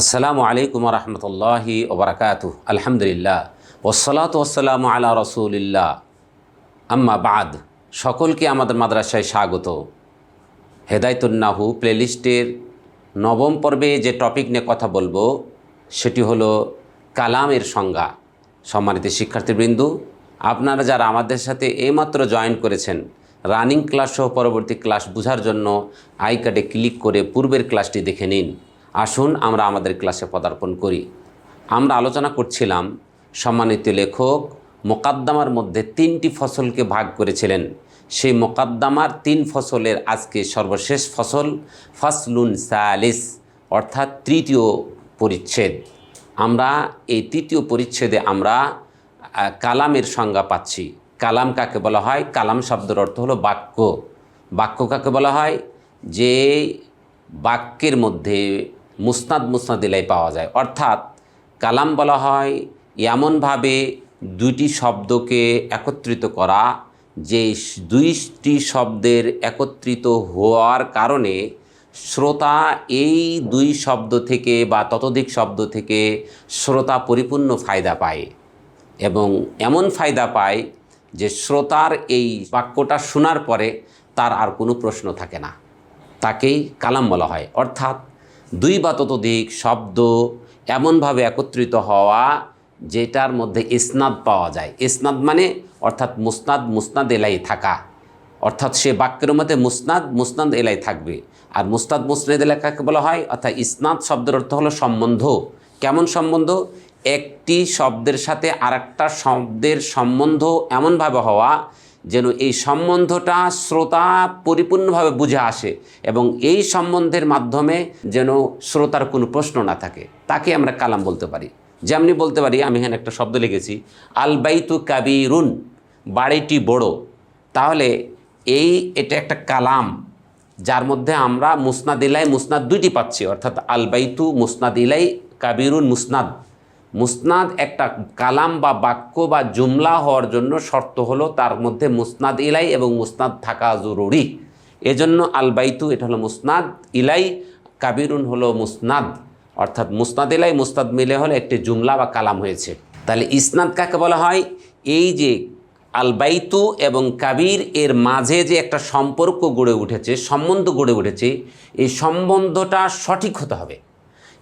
আসসালামু আলাইকুম রহমতুল্লাহি ওবরাকাত আলহামদুলিল্লাহ। ওসলাত ওসালাম আলা রসুলিল্লাহ। আম্মা বাদ। সকলকে আমাদের মাদ্রাসায় স্বাগত। হেদায়তুন্নাহু প্লেলিস্টের নবম পর্বে যে টপিক নিয়ে কথা বলব, সেটি হলো কালামের সংজ্ঞা। সম্মানিত শিক্ষার্থীবৃন্দ, আপনারা যারা আমাদের সাথে এইমাত্র জয়েন করেছেন, রানিং ক্লাস সহ পরবর্তী ক্লাস বোঝার জন্য আই কার্ডে ক্লিক করে পূর্বের ক্লাসটি দেখে নিন। আসুন আমরা আমাদের ক্লাসে পদার্পণ করি। আমরা আলোচনা করছিলাম, সম্মানিত লেখক, মোকাদ্দামার মধ্যে তিনটি ফসলকে ভাগ করেছিলেন। সেই মোকাদ্দামার তিন ফসলের আজকে সর্বশেষ ফসল ফাসলুন সালিস, অর্থাৎ তৃতীয় পরিচ্ছেদ। আমরা এই তৃতীয় পরিচ্ছেদে আমরা কালামের সংজ্ঞা পাচ্ছি। কালাম কাকে বলা হয়? কালাম শব্দের অর্থ হলো বাক্য। বাক্য কাকে বলা হয়? যে বাক্যের মধ্যে মুসনাদ মুসনাদিলাই পাওয়া যায়। অর্থাৎ কালাম বলা হয়, এমনভাবে দুইটি শব্দকে একত্রিত করা যে দুইটি শব্দের একত্রিত হওয়ার কারণে শ্রোতা এই দুই শব্দ থেকে বা ততোধিক শব্দ থেকে শ্রোতা পরিপূর্ণ ফায়দা পায় এবং এমন ফায়দা পায় যে শ্রোতার এই বাক্যটা শোনার পরে তার আর কোনো প্রশ্ন থাকে না। তাকেই কালাম বলা হয়। অর্থাৎ দুই বা ততোধিক শব্দ এমনভাবে একত্রিত হওয়া যেটার মধ্যে ইসনাদ পাওয়া যায়। ইসনাদ মানে অর্থাৎ মুসনাদ মুসনাদ এলাই থাকা। অর্থাৎ সে বাক্যের মধ্যে মুসনাদ মুসনাদ এলাই থাকবে। আর মুস্তাদ মুসনাদ এলাই কাকে বলা হয়? অর্থাৎ ইসনাদ শব্দের অর্থ হলো সম্বন্ধ। কেমন সম্বন্ধ? একটি শব্দের সাথে আরেকটা শব্দের সম্বন্ধ এমনভাবে হওয়া যেন এই সম্বন্ধটা শ্রোতা পরিপূর্ণভাবে বুঝে আসে এবং এই সম্বন্ধের মাধ্যমে যেন শ্রোতার কোনো প্রশ্ন না থাকে। তাকে আমরা কালাম বলতে পারি। যেমনি বলতে পারি, আমি এখানে একটা শব্দ লিখেছি আলবাইতু কাবিরুন, বাড়িটি বড়। তাহলে এই এটা একটা কালাম, যার মধ্যে আমরা মুসনাদ ইলাই, মুসনাদ দুইটি পাচ্ছি, অর্থাৎ আলবাইতু মুসনাদ ইলাই, কাবিরুন, মুসনাদ। মুসনাদ একটা কালাম বা বাক্য বা জুমলা হওয়ার জন্য শর্ত হলো তার মধ্যে মুসনাদ ইলাই এবং মুসনাদ থাকা জরুরি। এজন্য আলবাইতু, এটা হলো মুসনাদ ইলাই, কাবিরুন হলো মুসনাদ। অর্থাৎ মুসনাদ ইলাই মুস্তাদ মিলে হলে একটি জুমলা বা কালাম হয়েছে। তাহলে ইসনাদ কাকে বলা হয়? এই যে আলবাইতু এবং কাবির এর মাঝে যে একটা সম্পর্ক গড়ে উঠেছে, সম্বন্ধ গড়ে উঠেছে, এই সম্বন্ধটা সঠিক হতে হবে।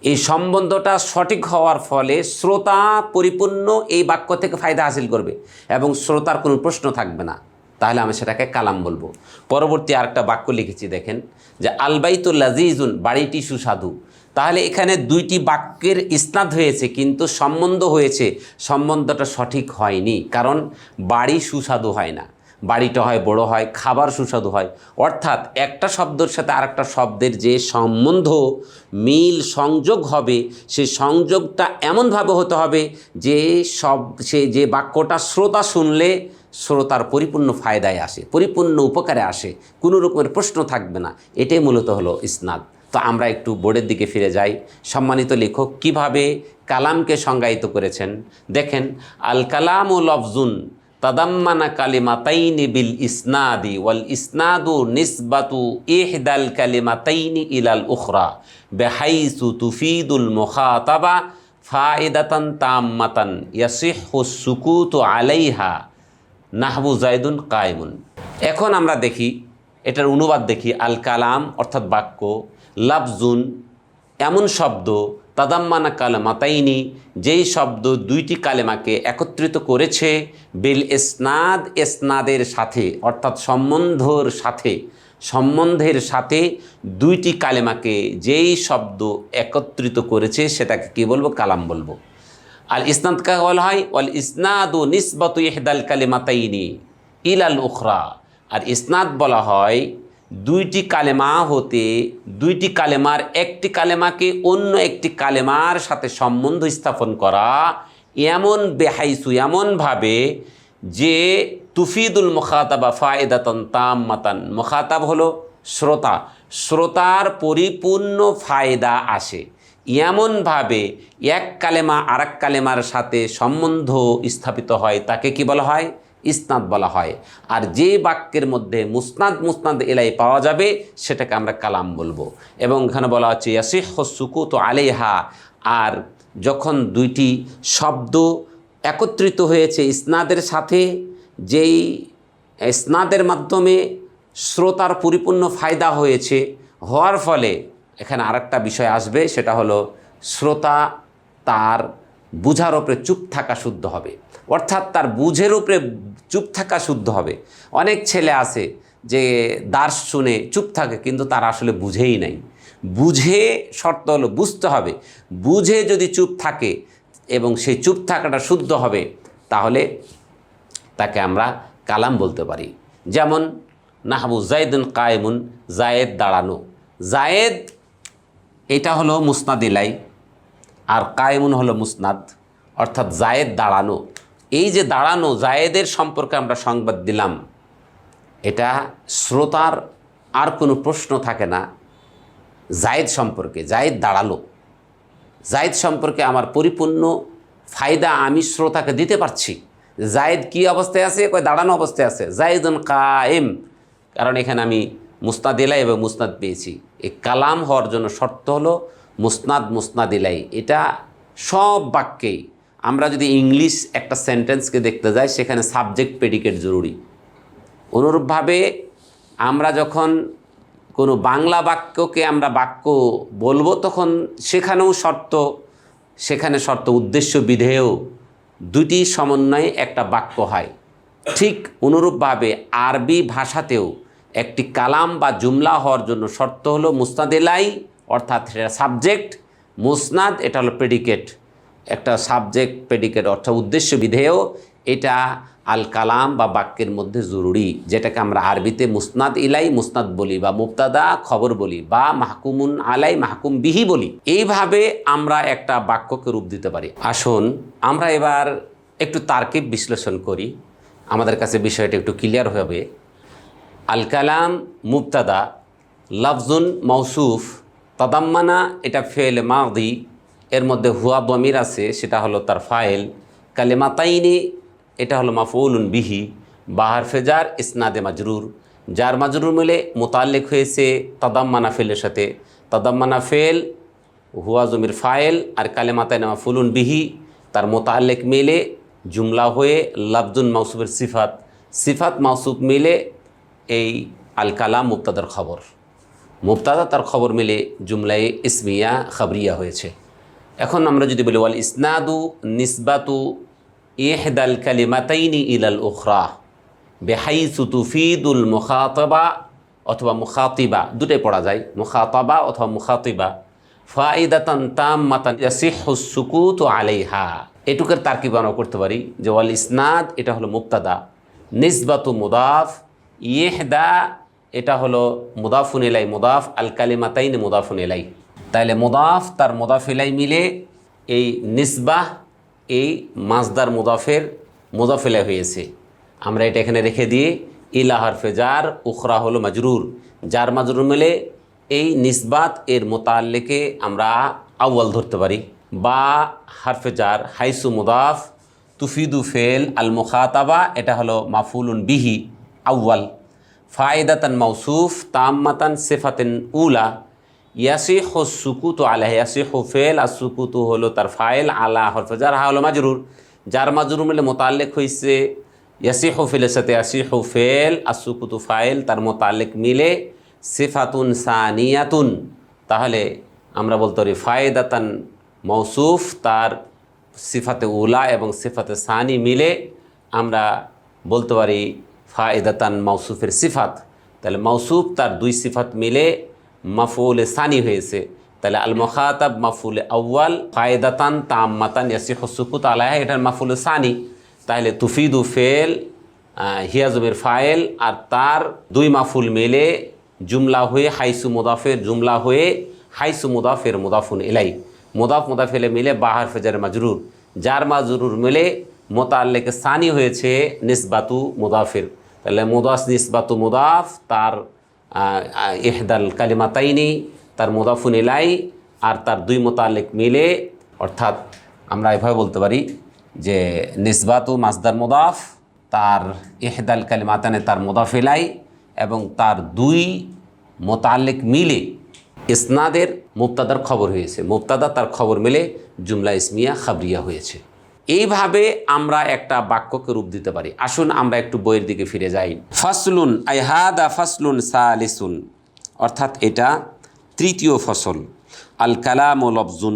এই সম্বন্ধটা সঠিক হওয়ার ফলে শ্রোতা পরিপূর্ণ এই বাক্য থেকে ফায়দা হাসিল করবে এবং শ্রোতার কোনো প্রশ্ন থাকবে না। তাহলে আমি সেটাকে কালাম বলব। পরবর্তী আরেকটা বাক্য লিখেছি, দেখেন, যে আলবাইতুল লাজিজুন বাড়িটি সুস্বাদু। তাহলে এখানে দুইটি বাক্যের ইসনাদ হয়েছে, কিন্তু সম্বন্ধ হয়েছে। সম্বন্ধটা সঠিক হয়নি, কারণ বাড়ি সুস্বাদু হয় না। বাড়িটা হয়, বড় হয়, খাবার সুস্বাদু হয়। অর্থাৎ একটা শব্দের সাথে আরেকটা শব্দের যে সম্বন্ধ, মিল, সংযোগ হবে, সে সংযোগটা এমনভাবে হতে হবে যে সব, সে যে বাক্যটা শ্রোতা শুনলে শ্রোতার পরিপূর্ণ ফায়দায় আসে, পরিপূর্ণ উপকারে আসে, কোনো রকমের প্রশ্ন থাকবে না। এটাই মূলত হলো ইসনাদ। তো আমরা একটু বোর্ডের দিকে ফিরে যাই। সম্মানিত লেখক, কীভাবে কালামকে সংজ্ঞায়িত করেছেন? দেখেন আল কালাম ও লফজুন তাদাম্মানা কালিমাতাইনি বিল ইসনাদি ওয়াল ইসনাদু নিসবাতু ইহদাল কালিমাতাইনি ইলাল উখরা বেহাইসু তুফিদুল মুখাতাবা ফায়দাতান তাম্মাতান ইয়াসিহু সুকুতু আলাইহা নাহবু জাইদুন কায়মুন। এখন আমরা দেখি, এটার অনুবাদ দেখি আল কালাম অর্থাৎ বাক্য, লাফজুন, এমন শব্দ তাদাম্মানা কালেমাতাইনি, যেই শব্দ দুইটি কালেমাকে একত্রিত করেছে, বিল এসনাদ এসনাদের সাথে, অর্থাৎ সম্বন্ধর সাথে, সম্বন্ধের সাথে দুইটি কালেমাকে যেই শব্দ একত্রিত করেছে, সেটাকে কি বলব? কালাম বলব। আল ইসনাদ কাকে বলা হয়? ওয়াল ইসনাদু নিসবাতু ইহদাল কালিমাতাইনি ইলাল উখরা। আর ইসনাদ বলা হয় দুইটি কালেমা হতে দুইটি কালেমার একটি কালেমাকে অন্য একটি কালেমার সাথে সম্বন্ধ স্থাপন করা এমন বেহাইসু এমনভাবে যে তুফিদুল মুখাতাবা ফায়দাতন তাম মাতান মুখাতাব হলো শ্রোতা। শ্রোতার পরিপূর্ণ ফায়দা আসে। এমনভাবে এক কালেমা আরেক কালেমার সাথে সম্বন্ধ স্থাপিত হয়, তাকে কি বলা হয়? ইসনাদ বলা হয়। আর যে বাক্যের মধ্যে মুসনাদ মুসনাদ এলাই পাওয়া যাবে, সেটাকে আমরা কালাম বলব। এবং এখানে বলা হচ্ছে, ইয়াসিহ সুকুত আলেহা আর যখন দুইটি শব্দ একত্রিত হয়েছে ইসনাদের সাথে, যেই স্নাদের মাধ্যমে শ্রোতার পরিপূর্ণ ফায়দা হয়েছে, হওয়ার ফলে এখানে আরেকটা বিষয় আসবে, সেটা হলো, শ্রোতা তার বুঝার ওপরে চুপ থাকা শুদ্ধ হবে। অর্থাৎ তার বুঝের উপরে চুপ থাকা শুদ্ধ হবে। অনেক ছেলে আছে যে দাস শুনে চুপ থাকে কিন্তু তার আসলে বুঝেই নাই। বুঝে শর্ত হলো বুঝতে হবে। বুঝে যদি চুপ থাকে এবং সেই চুপ থাকাটা শুদ্ধ হবে, তাহলে তাকে আমরা কালাম বলতে পারি। যেমন, নাহাবু জায়দুন কায়েমুন, জায়েদ দাঁড়ানো। জায়েদ, এটা হলো মুসনাদ ইলাই, আর কায়েমুন হলো মুসনাদ। অর্থাৎ জায়েদ দাঁড়ানো। এই যে দাঁড়ানো জায়েদের সম্পর্কে আমরা সংবাদ দিলাম, এটা শ্রোতার আর কোনো প্রশ্ন থাকে না, জায়েদ সম্পর্কে, জায়েদ দাঁড়াল। জায়েদ সম্পর্কে আমার পরিপূর্ণ ফায়দা আমি শ্রোতাকে দিতে পারছি। জায়েদ কি অবস্থায় আছে? কয়, দাঁড়ানো অবস্থায় আছে। জায়েদুন কায়েম। কারণ এখানে আমি মুস্তাদ ইলাই এবং মুসনাদ পেয়েছি। এই কালাম হওয়ার জন্য শর্ত হলো মুসনাদ মুসনাদ ইলাই এটা সব বাক্যেই আমরা যদি ইংলিশ একটা সেন্টেন্সকে দেখতে যাই, সেখানে সাবজেক্ট প্রেডিকেট জরুরি। অনুরূপভাবে আমরা যখন কোনো বাংলা বাক্যকে আমরা বাক্য বলব, তখন সেখানেও শর্ত, সেখানে শর্ত উদ্দেশ্য বিধেয় দুটি সমন্বয়ে একটা বাক্য হয়। ঠিক অনুরূপভাবে আরবি ভাষাতেও একটি কালাম বা জুমলা হওয়ার জন্য শর্ত হলো মুস্তাদেলাই, অর্থাৎ সাবজেক্ট, মুসনাদ, এটা হলো প্রেডিকেট একটা সাবজেক্ট প্রেডিকেট অর্থাৎ উদ্দেশ্য বিধেয়, এটা আল কালাম বা বাক্যের মধ্যে জরুরি, যেটাকে আমরা আরবিতে মুসনাদ ইলাই, মুসনাদ বলি বা মুক্তাদা খবর বলি বা মাহকুমুন আলাই, মাহকুম বিহি বলি। এইভাবে আমরা একটা বাক্যকে রূপ দিতে পারি। আসুন, আমরা এবার একটু তার্কিক বিশ্লেষণ করি। আমাদের কাছে বিষয়টা একটু ক্লিয়ার হবে। আল কালাম মুবতাদা লফজুন মৌসুফ তদাম্মানা, এটা ফেল মাদি এর মধ্যে হুয়া দমির আছে, সেটা হলো তার ফাইল। কালেমাতাইনি, এটা হলো মাফউলুন বিহি। বাহার ফেজার, ইসনাদে মাজরুর। যার মাজরুর মিলে মোতাল্লেক হয়েছে তদাম্মানা ফেলের সাথে। তদাম্মানা ফেল, হুয়া জমির ফাইল আর কালেমাতাইনা মাফুলুন বিহি, তার মোতাল্লেক মিলে জুমলা হয়ে লাফজুন মাউসুফের সিফাত। সিফাত মাউসুফ মিলে এই আল কালাম মুক্তাদার খবর। মুক্তাদা তার খবর মিলে জুমলায় ইসমিয়া খাবরিয়া হয়েছে। এখন আমরা যদি বলি, ওয়াল ইসনাদু নিসবাতু ইহদাল কালিমাতাইনি ইলাল উখরা, বেহাইসু তুফিদুল মুখাতবা অথবা মুখাতিবা। দুটাই পড়া যায়, মুখাতবা অথবা মুখাতিবা। ফাইদাতান তাম মাতান সুকুত আলাইহা। এটুকের তার্কিব আমরা করতে পারি যে, ওয়াল ইসনাদ এটা হলো মুক্তাদা নিসবাতু মুদাফ, ইহদা এটা হলো মুদাফুন এলাই মুদাফ আল কালিমাতাইন মুদাফুন এলাই তাইলে মুদাফ তার মুদাফ এলাই মিলে এই নিসবাহ, এই মাজদার মুদাফের মুদাফ হয়েছে। আমরা এটা এখানে রেখে দিয়ে ইলা হরফে যার, উখরা হলো মাজরুর। যার মাজরুর মিলে এই নিসবাত এর মোতাল্লেকে আমরা আউয়াল ধরতে পারি। বা হারফে যার, হাইসু মুদাফ, তুফিদু ফেল, আল মুখাতাবা, এটা হলো মাফুলুন বিহি, আউয়াল। ফায়দাতান মৌসুফ তাম্মাতান সেফাতেন উলা ইয়াসিহ সুকুতু আলাহ ইয়াসিহ ফেল, আর সুকুতু হলো তার ফাইল আলা হরফে, যার হা হলো মাজরুর। যার মাজরুর মিলে মোতাল্লেক হয়েছে ইয়াসিহ ফেলের সাথে ইয়াসিহ ফেল, আর সুকুতু ফাইল তার মোতাল্লেক মিলে। সিফাতুন সানিয়াতুন, তাহলে আমরা বলতে পারি ফায়দাতান মৌসুফ তার সিফাতে উলা এবং সিফাতে সানি মিলে আমরা বলতে পারি ফায়দাতান মৌসুফের সিফাত। তাহলে মৌসুফ তার দুই সিফাত মিলে মাফুল সানি হয়েছে। তাহলে আল মখাতাব মাফুল আউ্য়াল ফায়দাতান তাম্মাতান ইয়াসিহ সুকুত আলাহ এটার মাফুল সানি। তাহলে তুফিদু ফেল হিয়াজমের ফায়েল আর তার দুই মাফুল মেলে জুমলা হয়ে হাইসু মুদাফের জুমলা হয়ে হাইসু মুদাফের মুদাফুন এলাই মুদাফ মুদাফেলে মিলে বাহার ফেজার মাজরুর। যার মাজরুর মিলে মোতাল্লেকে সানি হয়েছে নিসবাতু মুদাফের। তাহলে মুদাস নিসবাতু মুদাফ, তার ইহদাল কালিমাতাইনি, তার মুদাফুন এলাই আর তার দুই মোতাল্লেক মিলে, অর্থাৎ আমরা এভাবে বলতে পারি যে নিসবাতু মাসদার মুদাফ, তার ইহদাল কালিমাতানে তার মোদাফেলাই এবং তার দুই মোতালেক মিলে ইসনাদের মুক্তাদার খবর হয়েছে। মুক্তাদা তার খবর মিলে জুমলা ইসমিয়া খাবরিয়া হয়েছে। এইভাবে আমরা একটা বাক্যকে রূপ দিতে পারি। আসুন আমরা একটু বইয়ের দিকে ফিরে যাই। ফাসলুন আইহাদা ফাসলুন সালিসুন। অর্থাৎ এটা তৃতীয় ফসল। আল কালাম ও লফজুন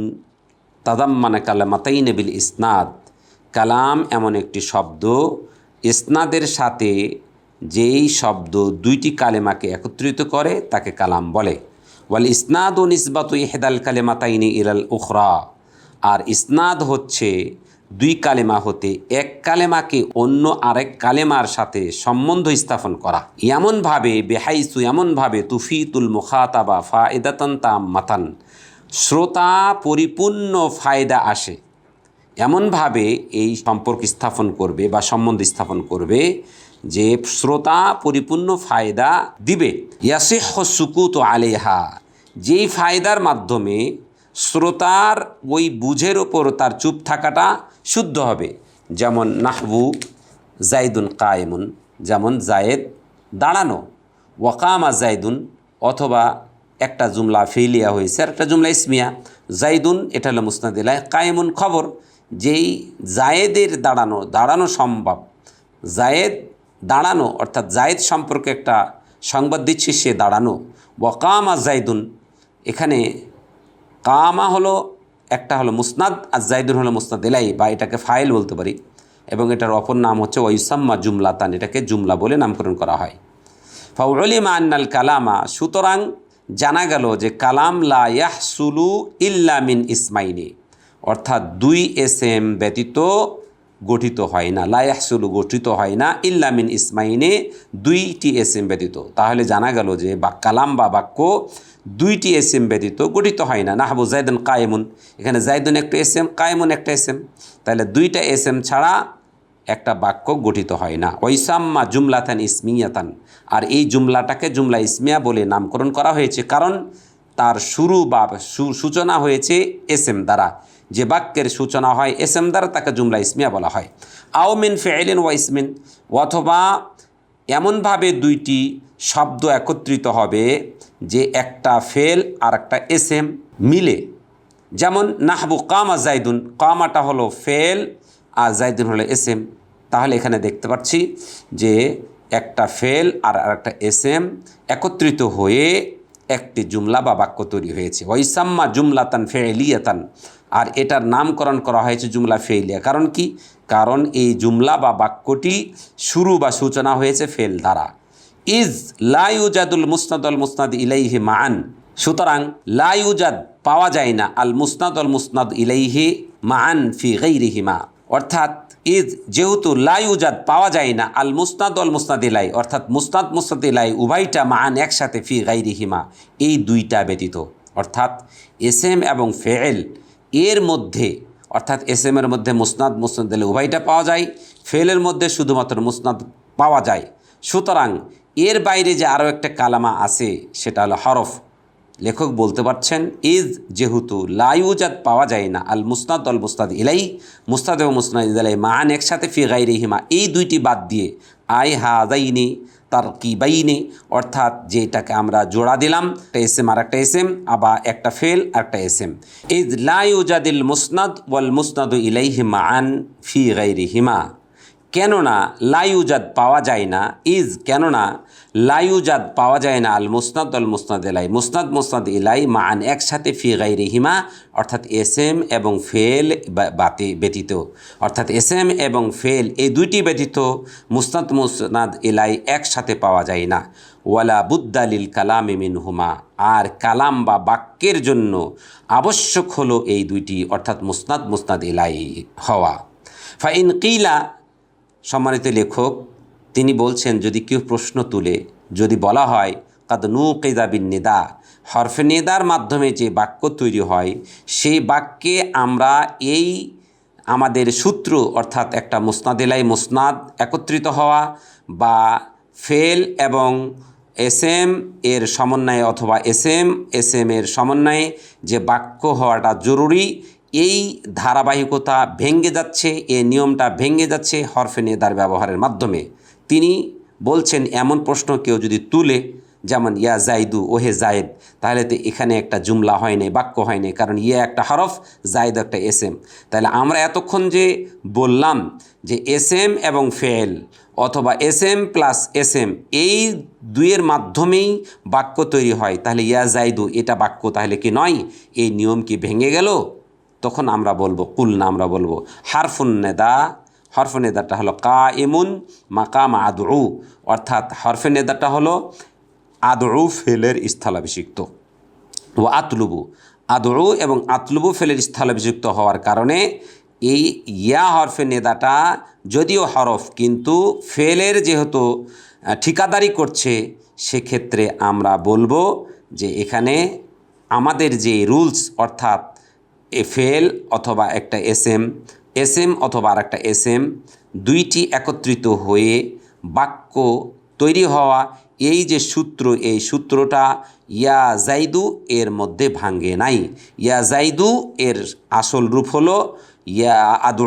তাদাম্মানা কালামাতাইন বিল ইসনাদ। কালাম এমন একটি শব্দ, ইসনাদের সাথে যেই শব্দ দুইটি কালেমাকে একত্রিত করে, তাকে কালাম বলে। ওয়াল ইসনাদ ও নিসবাত ইহেদাল কালেমাতাইনি ইরাল উখরা। আর ইসনাদ হচ্ছে দুই কালেমা হতে এক কালেমাকে অন্য আরেক কালেমার সাথে সম্বন্ধ স্থাপন করা। এমনভাবে, বেহাইসু এমনভাবে তুফিতুল মুখাতাবা ফায়দাতান তাম মাতান শ্রোতা পরিপূর্ণ ফায়দা আসে। এমনভাবে এই সম্পর্ক স্থাপন করবে বা সম্বন্ধ স্থাপন করবে যে শ্রোতা পরিপূর্ণ ফায়দা দিবে। ইয়াসিহ সুকুত আলেহা যেই ফায়দার মাধ্যমে শ্রোতার ওই বুঝের ওপর তার চুপ থাকাটা শুদ্ধ হবে। যেমন নাহবু জাইদুন কায়েমুন, যেমন জায়েদ দাঁড়ানো। ওয়াকামা জাইদুন, অথবা একটা জুমলা ফেলিয়া হয়েছে আর একটা জুমলা ইসমিয়া। জাইদুন, এটা হলো মুসনাদিল্লাহ কায়েমুন খবর। যেই জায়েদের দাঁড়ানো দাঁড়ানো সম্ভব। জায়েদ দাঁড়ানো, অর্থাৎ জায়েদ সম্পর্কে একটা সংবাদ দিচ্ছে, সে দাঁড়ানো। ওয়াকামা জাইদুন, এখানে কামা হলো একটা হলো মুসনাদ, আর জাইদুন হলো মুসনাদ এলাই বা এটাকে ফাইল বলতে পারি। এবং এটার অপর নাম হচ্ছে ওয়ুসাম্মা জুমলাতান, এটাকে জুমলা বলে নামকরণ করা হয়। ফাউলিমা আন্নাল কালামা, সুতরাং জানা গেল যে কালাম লা ইয়াহসুলু ইল্লা মিন ইসমাইনি, অর্থাৎ দুই এস এম ব্যতীত গঠিত হয় না। লায়াহসুলু গঠিত হয় না, ইল্লা মিন ইসমাইনে, দুইটি এস এম ব্যতীত। তাহলে জানা গেল যে বা কালাম বা বাক্য দুইটি এস এম ব্যতীত গঠিত হয় না। নাহবু জায়দুন কায়েমুন। এখানে জায়দুন একটা এস এম কায়েমুন একটা এস এম তাহলে দুইটা এস এম ছাড়া একটা বাক্য গঠিত হয় না। ওইসাম্মা জুমলাতান ইসমিয়াতান। আর এই জুমলাটাকে জুমলা ইসমিয়া বলে নামকরণ করা হয়েছে কারণ তার শুরু বা সূচনা হয়েছে এস এম দ্বারা। যে বাক্যের সূচনা হয় এস এম দ্বারা তাকে জুমলা ইসমিয়া বলা হয়। আও মিন ফেলিন ওয়া ইসমিন। অথবা এমনভাবে দুইটি শব্দ একত্রিত হবে যে একটা ফেল আর একটা এস এম মিলে। যেমন নাহবু কামা জাইদুন, কামাটা হলো ফেল আর জাইদুন হলো এস এম তাহলে এখানে দেখতে পাচ্ছি যে একটা ফেল আর একটা এস এম একত্রিত হয়ে একটি জুমলা বা বাক্য তৈরি হয়েছে। ওইসাম্মা জুমলাতান ফেলিয়াতান আর এটার নামকরণ করা হয়েছে জুমলা ফেলিয়া কারণ কি? কারণ এই জুমলা বা বাক্যটি শুরু বা সূচনা হয়েছে ফেল দ্বারা। ইজ লাইউজাদুল মুসনাদ আল মুসনাদ ইলাইহি মান সুতরাং লাইউজাদ পাওয়া যায় না, আল মুসনাদ আল মুসনাদ ইলাইহি মান ফি গৈরিহিমা অর্থাৎ ইজ যেহেতু লাইউজাদ পাওয়া যায় না, আল মুসনাদ আল মুসনাদ ইলাই, অর্থাৎ মুসনাদ মুসনাদ ইলাই উভয়টা মান একসাথে ফি গৈরিহিমা এই দুইটা ব্যতীত। অর্থাৎ এস এম এবং ফেল এর মধ্যে, অর্থাৎ এস এম এর মধ্যে মুসনাদ মুসনাদ ইলাই উভয়টা পাওয়া যায় ফেলের মধ্যে শুধুমাত্র মুসনাদ পাওয়া যায়। সুতরাং এর বাইরে যে আরও একটা কালামা আছে, সেটা হলো হরফ। লেখক বলতে পারছেন, ইজ যেহেতু লাইউজাদ পাওয়া যায় না, আল মুস্তাদ আল মুস্তাদ ইলাই মুস্তাদ এবং মুস্তাদ ইলাই মান একসাথে ফি গাইরে হিমা এই দুইটি বাদ দিয়ে আই হাদাইনি তার কি বাইনি অর্থাৎ যেটাকে আমরা জোড়া দিলাম, একটা এস এম আর একটা এস এম আবার একটা ফেল আর একটা এস এম ইজ লাইউজাদিল মুসনাদ ওয়াল মুসনাদ ইলাইহি আন ফি গাইরি হিমা কেননা লাইউজাদ পাওয়া যায় না, ইজ কেননা লাইউজাদ পাওয়া যায় না আল মুসনাদ আল মুসনাদ এলাই মুসনাদ মুসনাদ ইলাই মান একসাথে ফি গাইরে হিমা অর্থাৎ এস এম এবং ফেল বাতি, ব্যতীত। অর্থাৎ এস এম এবং ফেল এই দুইটি ব্যতীত মুসনাদ মুসনাদ ইলাই একসাথে পাওয়া যায় না। ওয়ালা বুদ্দালিল কালাম মিন হুমা আর কালাম বা বাক্যের জন্য আবশ্যক হলো এই দুইটি, অর্থাৎ মুসনাদ মুসনাদ ইলাই হওয়া। ফাইন কিলা সম্মানিত লেখক, তিনি বলছেন, যদি কেউ প্রশ্ন তুলে, যদি বলা হয়, কাদ নু কেদা বিন নেদা হরফে নেদার মাধ্যমে যে বাক্য তৈরি হয়, সেই বাক্যে আমরা এই আমাদের সূত্র, অর্থাৎ একটা মুসনাদেলাই মুসনাদ একত্রিত হওয়া বা ফেল এবং এস এম এর সমন্বয়ে অথবা এস এম এস এম এর সমন্বয়ে যে বাক্য হওয়াটা জরুরি এই ধারাবাহিকতা ভেঙ্গে যাচ্ছে, এ নিয়মটা ভেঙ্গে যাচ্ছে হরফে নেদার ব্যবহারের মাধ্যমে। তিনি বলছেন, এমন প্রশ্ন কেউ যদি তুলে, যেমন, ইয়া জাইদু ওহে জায়েদ, তাহলে তো এখানে একটা জুমলা হয় নাই, বাক্য হয় নাই, কারণ ইয়া একটা হরফ, জায়দ একটা এস এম। তাহলে আমরা এতক্ষণ যে বললাম যে এস এম এবং ফেল অথবা এস এম প্লাস এস এম, এই দুইয়ের মাধ্যমেই বাক্য তৈরি হয়, তাহলে ইয়া জাইদু এটা বাক্য তাহলে কি নয়? এই নিয়ম কি ভেঙে গেল? তখন আমরা বলব কুল না আমরা বলব। হারফুন নেদা, হরফে নেদাটা হলো কা ইমুন মাকাম আদু অর্থাৎ হরফে নেদাটা হলো আদু ফেলের স্থলাভিষিক্ত। ও আতলুবু। আদু এবং আতলুবু ফেলের স্থলাভিষিক্ত হওয়ার কারণে এই ইয়া হরফে নেদাটা যদিও হরফ, কিন্তু ফেলের যেহেতু ঠিকাদারি করছে, সেক্ষেত্রে আমরা বলব যে এখানে আমাদের যে রুলস, অর্থাৎ এ ফেল অথবা একটা এস এম এস এম অথবা আর একটা এস এম দুইটি একত্রিত হয়ে বাক্য তৈরি হওয়া, এই যে সূত্র, এই সূত্রটা ইয়া জাইদু এর মধ্যে ভাঙ্গে নাই। ইয়া জাইদু এর আসল রূপ হলো ইয়া আদু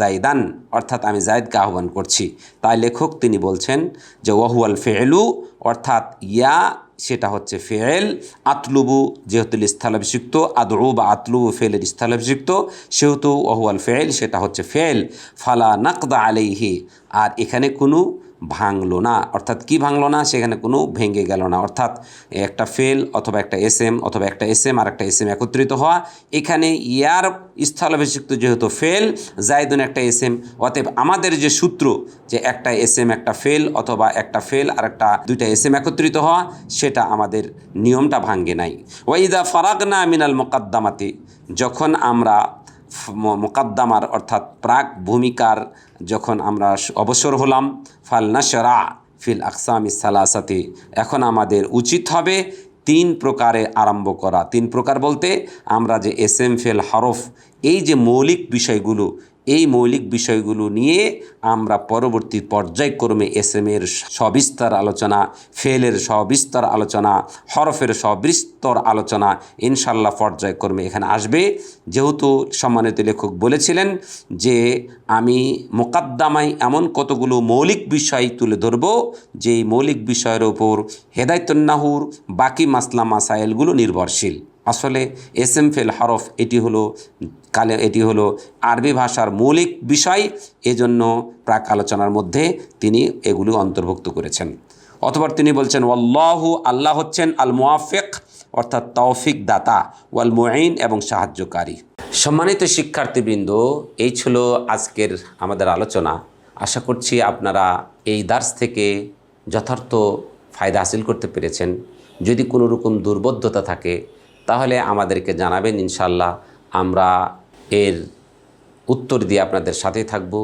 জাইদান, অর্থাৎ আমি জায়দকে আহ্বান করছি। তাই লেখক তিনি বলছেন যে ওয়াহুয়াল ফেলু, অর্থাৎ ইয়া সেটা হচ্ছে ফেল আতলুবু যেহেতু স্থলাভিষিক্ত আদরু বা আতলুবু ফেলের স্থলাভিষিক্ত সেহেতু ওহুয়াল ফেল সেটা হচ্ছে ফেল, ফালা নাকদা আলাইহি, আর এখানে কোনো ভাঙলো না। অর্থাৎ কি ভাঙলো না? সেখানে কোনো ভেঙে গেল না। অর্থাৎ একটা ফেল অথবা একটা এস এম অথবা একটা এস এম আর একটা এস এম একত্রিত হওয়া। এখানে ইয়ার স্থলাভিষিক্ত যেহেতু ফেল জায়দুন একটা এস এম অতএব আমাদের যে সূত্র যে একটা এস এম একটা ফেল অথবা একটা ফেল আর একটা দুইটা এস এম একত্রিত হওয়া, সেটা আমাদের নিয়মটা ভাঙ্গে নাই। ওয়াইদা ফারাগনা মিনাল মোকাদ্দামাতে, যখন আমরা মোকাদ্দামার অর্থাৎ প্রাক ভূমিকার যখন আমরা অবসর হলাম, ফাল নাশরা ফিল আকসামি সালাসাতে, এখন আমাদের উচিত হবে তিন প্রকারে আরম্ভ করা। তিন প্রকার বলতে আমরা যে এস এম ফেল হরফ, এই যে মৌলিক বিষয়গুলো এই মৌলিক বিষয়গুলো নিয়ে আমরা পরবর্তী পর্যায়ক্রমে এস এর সবিস্তার আলোচনা, ফেলের সবিস্তার আলোচনা, হরফের সবিস্তর আলোচনা ইনশাল্লাহ পর্যায়ক্রমে এখানে আসবে। যেহেতু সম্মানিত লেখক বলেছিলেন যে আমি মোকাদ্দামায় এমন কতগুলো মৌলিক বিষয় তুলে ধরব, যেই মৌলিক বিষয়ের ওপর হেদায়তুন্নাহুর বাকি মাসলা মাসাইলগুলো নির্ভরশীল। আসলে এস এম ফেল হরফ, এটি হলো কালে, এটি হলো আরবি ভাষার মৌলিক বিষয়, এজন্য প্রাক আলোচনার মধ্যে তিনি এগুলো অন্তর্ভুক্ত করেছেন। অথবা তিনি বলছেন, ওয়াল্লাহু, আল্লাহ হচ্ছেন আল মুআফিক অর্থাৎ তৌফিক দাতা ওয়াল মুঈন এবং সাহায্যকারী। সম্মানিত শিক্ষার্থীবৃন্দ, এই ছিল আজকের আমাদের আলোচনা। আশা করছি আপনারা এই দার্স থেকে যথার্থ ফায়দা হাসিল করতে পেরেছেন। যদি কোনো রকম দুর্বোধ্যতা থাকে তাহলে আমাদেরকে জানাবেন ইনশাল্লাহ আমরা এর উত্তর দিয়ে আপনাদের সাথে থাকব।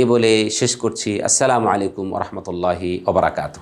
এ বলে শেষ করছি। আসসালামু আলাইকুম রহমতুল্লাহি ওবরাকাত